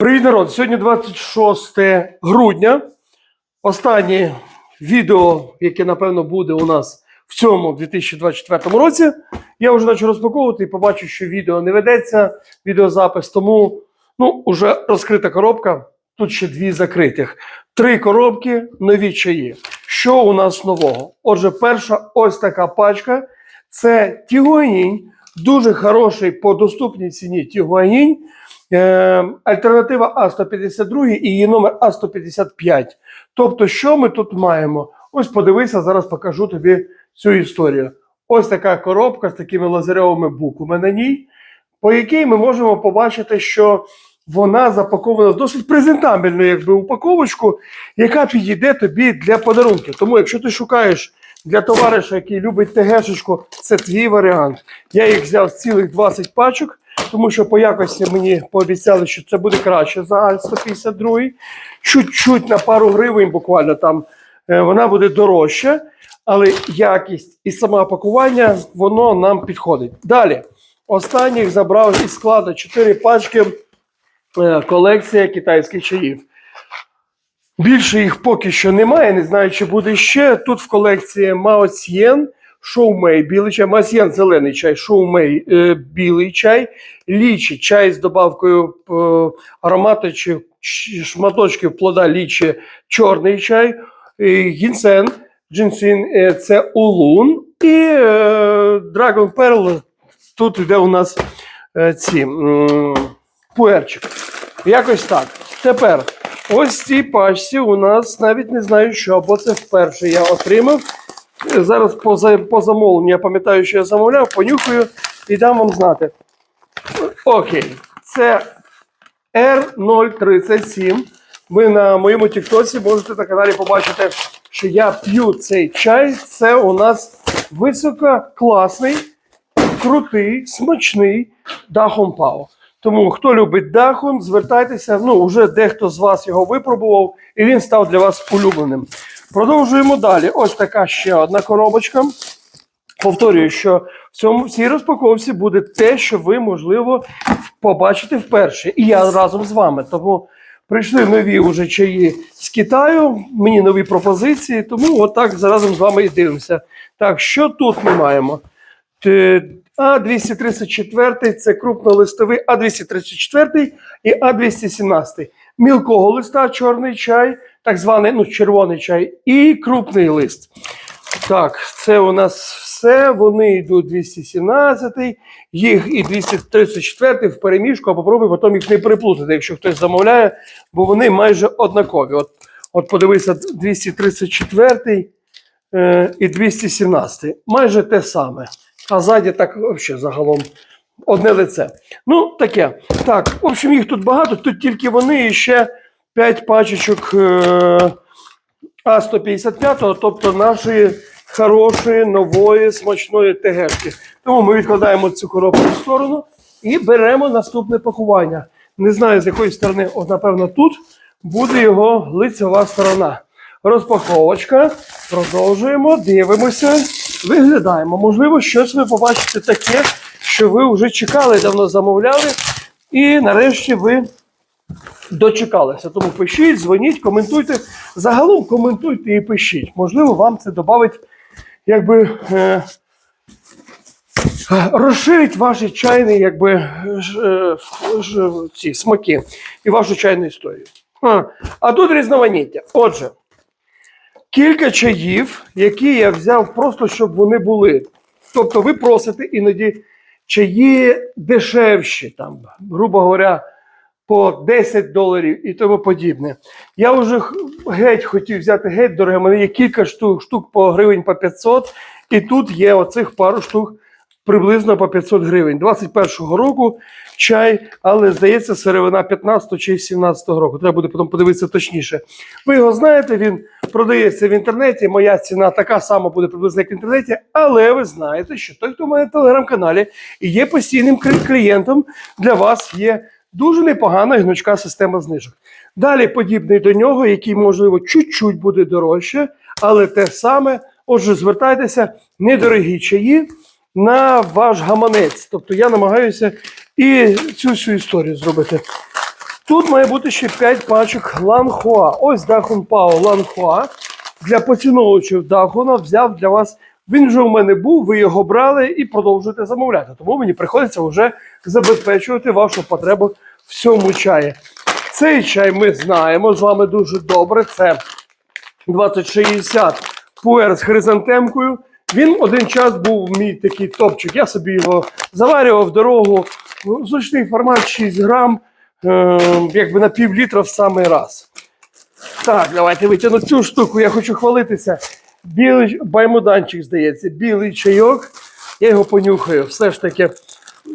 Привіт, народ! Сьогодні 26 грудня. Останнє відео, яке, напевно, буде у нас в цьому 2024 році. Я вже почав розпаковувати і побачу, що відео не ведеться, відеозапис. Тому ну, вже розкрита коробка. Тут ще дві закритих. Три коробки, нові чаї. Що у нас нового? Отже, перша ось така пачка. Це Тігуанінь. Дуже хороший по доступній ціні Тігуанінь. Е, альтернатива А152 і її номер А155. Тобто, що ми тут маємо? Ось подивися, зараз покажу тобі цю історію. Ось така коробка з такими лазеревими буквами на ній, по якій ми можемо побачити, що вона запакована в досить презентабельну якби, упаковочку, яка підійде тобі для подарунків. Тому, якщо ти шукаєш для товариша, який любить ТГшечку, це твій варіант. Я їх взяв з цілих 20 пачок тому що по якості мені пообіцяли, що це буде краще за Аль 152. Чуть-чуть на пару гривень, буквально там е, вона буде дорожча, але якість і саме пакування воно нам підходить. Далі, останніх забрав із складу 4 пачки е, колекція китайських чаїв. Більше їх поки що немає, не знаю, чи буде ще. Тут в колекції Мао Цьєн, Шоумей, білий чай, Масьян зелений чай, Шоумей е, білий чай, лічі, чай з добавкою е, аромату чи шматочків плода лічі, чорний чай, е, гінсен, джинсин е, це улун і е, Dragon Pearl. Тут йде у нас е, ці м, пуерчик. Якось так. Тепер ось цій пачці у нас навіть не знаю, що, бо це вперше я отримав. Зараз по, по замовленню я пам'ятаю, що я замовляв, понюхаю і дам вам знати. Окей, це R037. Ви на моєму тіктоці можете на каналі побачити, що я п'ю цей чай. Це у нас висококласний, крутий, смачний дахом пао. Тому хто любить дахун, звертайтеся. Ну, вже дехто з вас його випробував, і він став для вас улюбленим. Продовжуємо далі. Ось така ще одна коробочка. Повторюю, що в цьому в розпаковці буде те, що ви, можливо, побачите вперше. І я разом з вами. Тому прийшли нові уже чаї з Китаю, мені нові пропозиції, тому отак разом з вами і дивимося. Так, що тут ми маємо? А234 це крупнолистовий А234 і А217. Мілкого листа, чорний чай, так званий ну, червоний чай, і крупний лист. Так, це у нас все. Вони йдуть 217, їх і 234 в переміжку, а попробуй потім їх не переплутати, якщо хтось замовляє, бо вони майже однакові. От, от подивися, 234 е, і 217. Майже те саме. А ззаді так взагалі загалом одне лице. Ну, таке. Так, в общем, їх тут багато, тут тільки вони і ще 5 пачечок. Е, а155, тобто нашої хорошої, нової, смачної ТГшки. Тому ми відкладаємо цю коробку в сторону і беремо наступне пакування. Не знаю, з якої сторони, от, напевно, тут буде його лицева сторона. Розпаковочка. Продовжуємо, дивимося, виглядаємо. Можливо, щось ви побачите таке, що ви вже чекали, давно замовляли. І нарешті ви дочекалися. Тому пишіть, дзвоніть, коментуйте. Загалом коментуйте і пишіть. Можливо, вам це додавить, якби е, розширить ваші чайні якби, е, ж, ці смаки і вашу чайну історію. А, а тут різноманіття. Отже, кілька чаїв, які я взяв просто, щоб вони були. Тобто, ви просите іноді чаї дешевші, там, грубо говоря, по 10 доларів і тому подібне. Я вже геть хотів взяти геть дороге. У мене є кілька штук, штук по гривень по 500, і тут є оцих пару штук приблизно по 500 гривень. 21-го року чай, але здається, сировина 15 чи 17-го року. Треба буде потім подивитися точніше. Ви його знаєте, він продається в інтернеті. Моя ціна така сама буде приблизно як в інтернеті, але ви знаєте, що той, хто має телеграм-каналі і є постійним клієнтом, для вас є дуже непогана гнучка система знижок. Далі подібний до нього, який, можливо, чуть-чуть буде дорожче, але те саме. Отже, звертайтеся, недорогі чаї на ваш гаманець. Тобто я намагаюся і цю всю історію зробити. Тут має бути ще 5 пачок Ланхуа. Ось Дахун Пао Ланхуа. Для поціновувачів Дахуна взяв для вас. Він вже у мене був, ви його брали і продовжуєте замовляти. Тому мені приходиться вже забезпечувати вашу потребу в цьому чаї. Цей чай ми знаємо з вами дуже добре. Це 2060 пуер з хризантемкою. Він один час був мій такий топчик. Я собі його заварював в дорогу. Ну, Зручний формат 6 грам, е, якби на пів літра в самий раз. Так, давайте витягну цю штуку. Я хочу хвалитися. Білий баймуданчик, здається, білий чайок. Я його понюхаю. Все ж таки,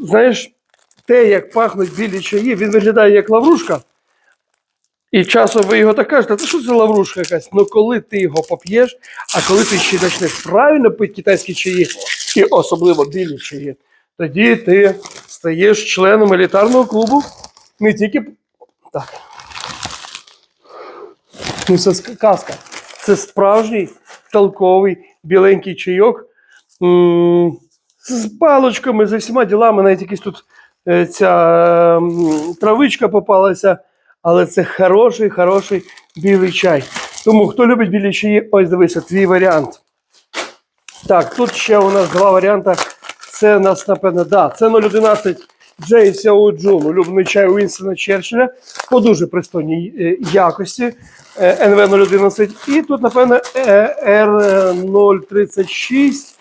знаєш, те, як пахнуть білі чаї, він виглядає як лаврушка. І часом ви його так кажете, це що це лаврушка якась? Ну коли ти його поп'єш, а коли ти ще почнеш правильно пити китайські чаї, і особливо білі чаї, тоді ти стаєш членом елітарного клубу. Не тільки. Так. Ну, це казка. Це справжній толковий біленький чайок. З палочками, за всіма ділами, навіть якась тут е, ця травичка попалася. Але це хороший, хороший білий чай. Тому хто любить білі чаї, ось дивися, твій варіант. Так, тут ще у нас два варіанти. Це у нас, напевно, да, це 011 Джей Сяо улюблений чай Уінстона Черчилля по дуже пристойній е, якості е, НВ 011. І тут, напевно, R036.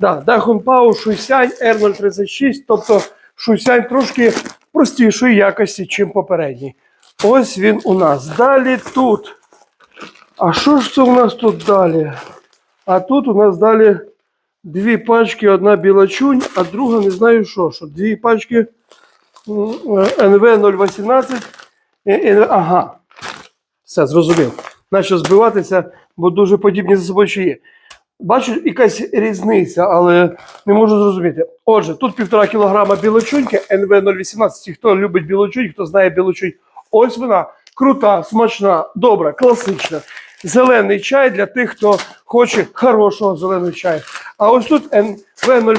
Да, Дахун Пау Шуйсянь R036, тобто Шуйсянь трошки простішої якості, чим попередній. Ось він у нас. Далі тут. А що ж це у нас тут далі? А тут у нас далі дві пачки, одна білочунь, а друга не знаю що. що. Дві пачки НВ 018. Е, е, Ага. Все, зрозумів. Наче збиватися, бо дуже подібні за собою ще є. Бачу, якась різниця, але не можу зрозуміти. Отже, тут півтора кілограма білочуньки, НВ 018. Хто любить білочунь, хто знає білочунь, ось вона крута, смачна, добра, класична. Зелений чай для тих, хто хоче хорошого зеленого чаю. А ось тут НВ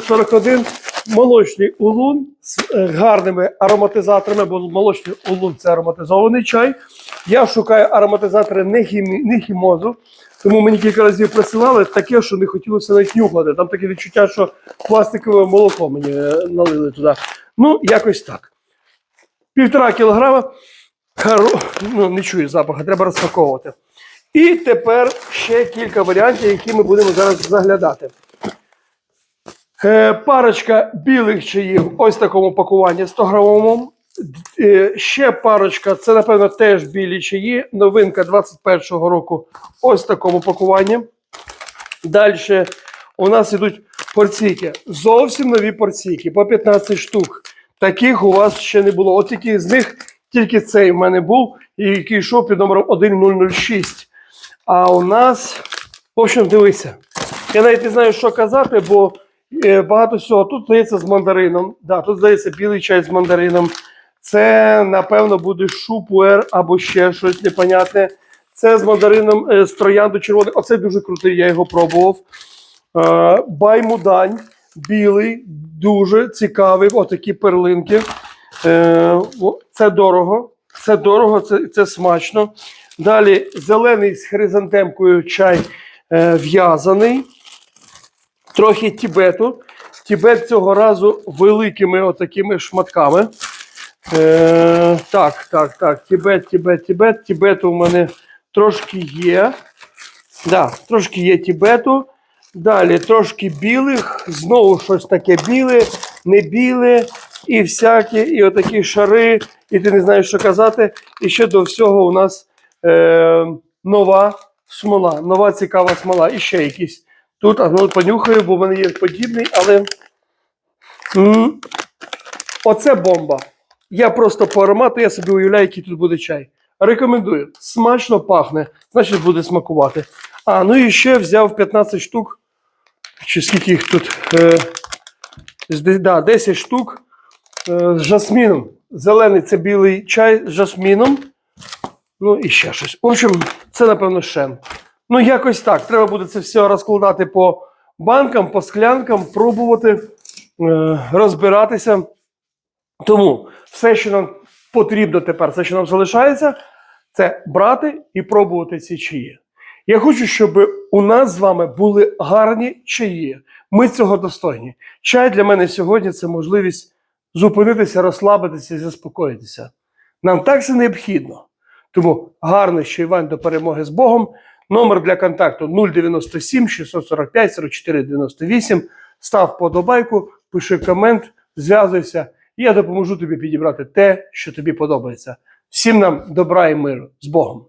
041 молочний улун з е, гарними ароматизаторами, бо молочний улун це ароматизований чай. Я шукаю ароматизатори не, хімі, не хімозу, тому мені кілька разів присилали таке, що не хотілося навіть нюхати. Там таке відчуття, що пластикове молоко мені е, налили туди. Ну, якось так. Півтора кілограма. Харо... Ну, не чую запаху, треба розпаковувати. І тепер ще кілька варіантів, які ми будемо зараз заглядати. Е, парочка білих чаїв, ось такому пакуванні 100 грамовому. Е, ще парочка, це, напевно, теж білі чаї. Новинка 21-го року, ось такому пакуванні. Далі у нас йдуть порційки. Зовсім нові порційки, по 15 штук. Таких у вас ще не було. От тільки з них тільки цей в мене був, і який йшов під номером 1006. А у нас, в общем, дивися. Я навіть не знаю, що казати, бо е, багато всього. Тут здається з мандарином. Да, тут здається білий чай з мандарином. Це, напевно, буде шупуер або ще щось непонятне. Це з мандарином е, з троянду червоний. Оце дуже крутий, я його пробував. Е, Баймудань білий, дуже цікавий. Отакі перлинки. Це дорого. Це дорого, це, це смачно. Далі зелений з хризантемкою чай е, в'язаний. Трохи тібету. Тібет цього разу великими отакими шматками. Е, так, так, так. Тібет, Тібет, Тібет. Тібету у мене трошки є. Да, трошки є Тібету. Далі трошки білих, знову щось таке біле, не біле, і всякі, і отакі шари, і ти не знаєш, що казати. І ще до всього у нас е, нова смола, нова цікава смола. І ще якісь. Тут ну, понюхаю, бо в мене є подібний, але. м, Оце бомба. Я просто по аромату, я собі уявляю, який тут буде чай. Рекомендую. Смачно пахне, значить буде смакувати. А, ну і ще взяв 15 штук. Чи скільки їх тут? Е, да, 10 штук е, з жасміном. Зелений це білий чай з жасміном. Ну і ще щось. В общем, це, напевно, шен. Ну, якось так. Треба буде це все розкладати по банкам, по склянкам, пробувати е, розбиратися. Тому все, що нам потрібно тепер, все, що нам залишається, це брати і пробувати ці чаї. Я хочу, щоб у нас з вами були гарні чаї. Ми цього достойні. Чай для мене сьогодні це можливість зупинитися, розслабитися і заспокоїтися. Нам так це необхідно. Тому гарно, що Іван до перемоги з Богом. Номер для контакту 097 645 44 98. Став подобайку, пиши комент, зв'язуйся, я допоможу тобі підібрати те, що тобі подобається. Всім нам добра і миру з Богом!